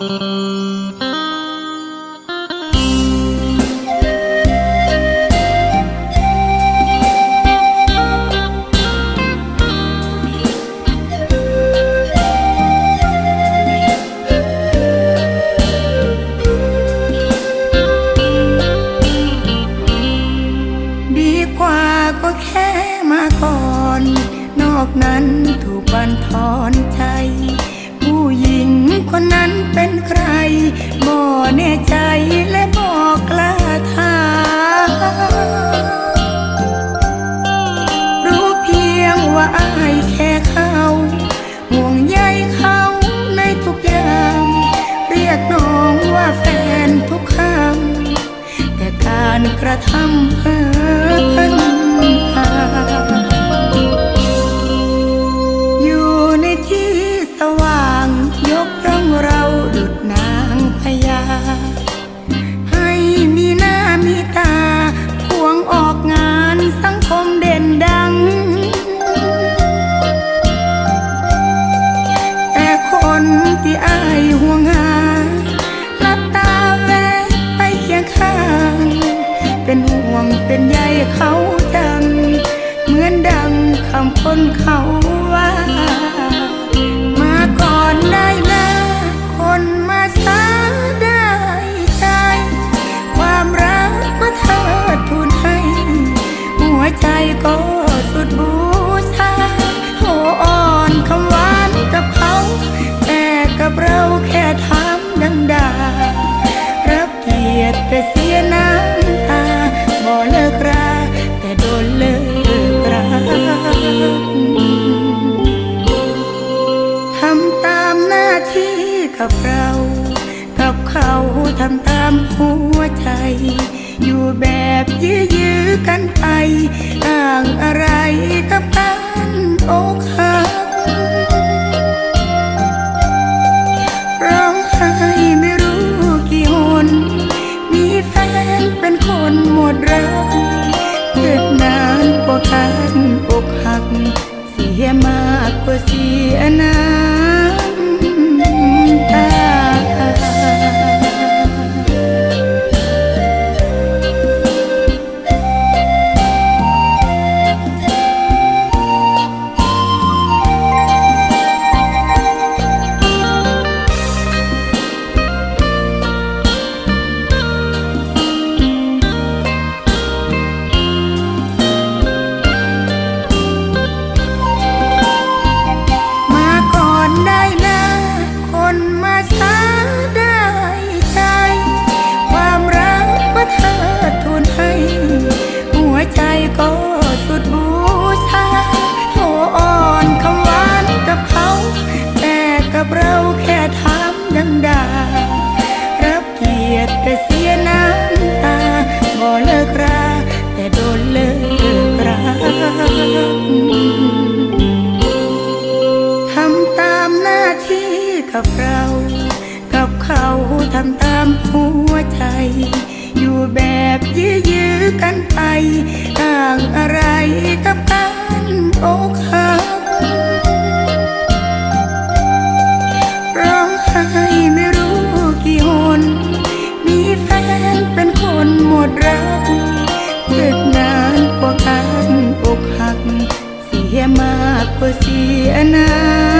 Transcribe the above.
ดีกว่าก็แค่มาก่อน นอกนั้นถูกบันทอนใจ บ่แน่ใจ เป็นห่วงเป็นใยเขาจัง เหมือนดังคำคนเขาว่า มาก่อนได้นะคนมาช้าได้ใจ ความรักมาเธอทุนให้ หัวใจก็ ทำตามหัวใจ อยู่แบบยื้อยื้อกันไปต่างอะไรกับการอกหัก กับเรา กับเขาทำตามหัวใจ อยู่แบบยื้อยื้อกันไป ต่างอะไรกับการอกหักร้องไห้ไม่รู้กี่หน มีแฟนเป็นคนหมดรักเกิดนานกว่าการอกหัก เสียมากกว่าเสียน้ำ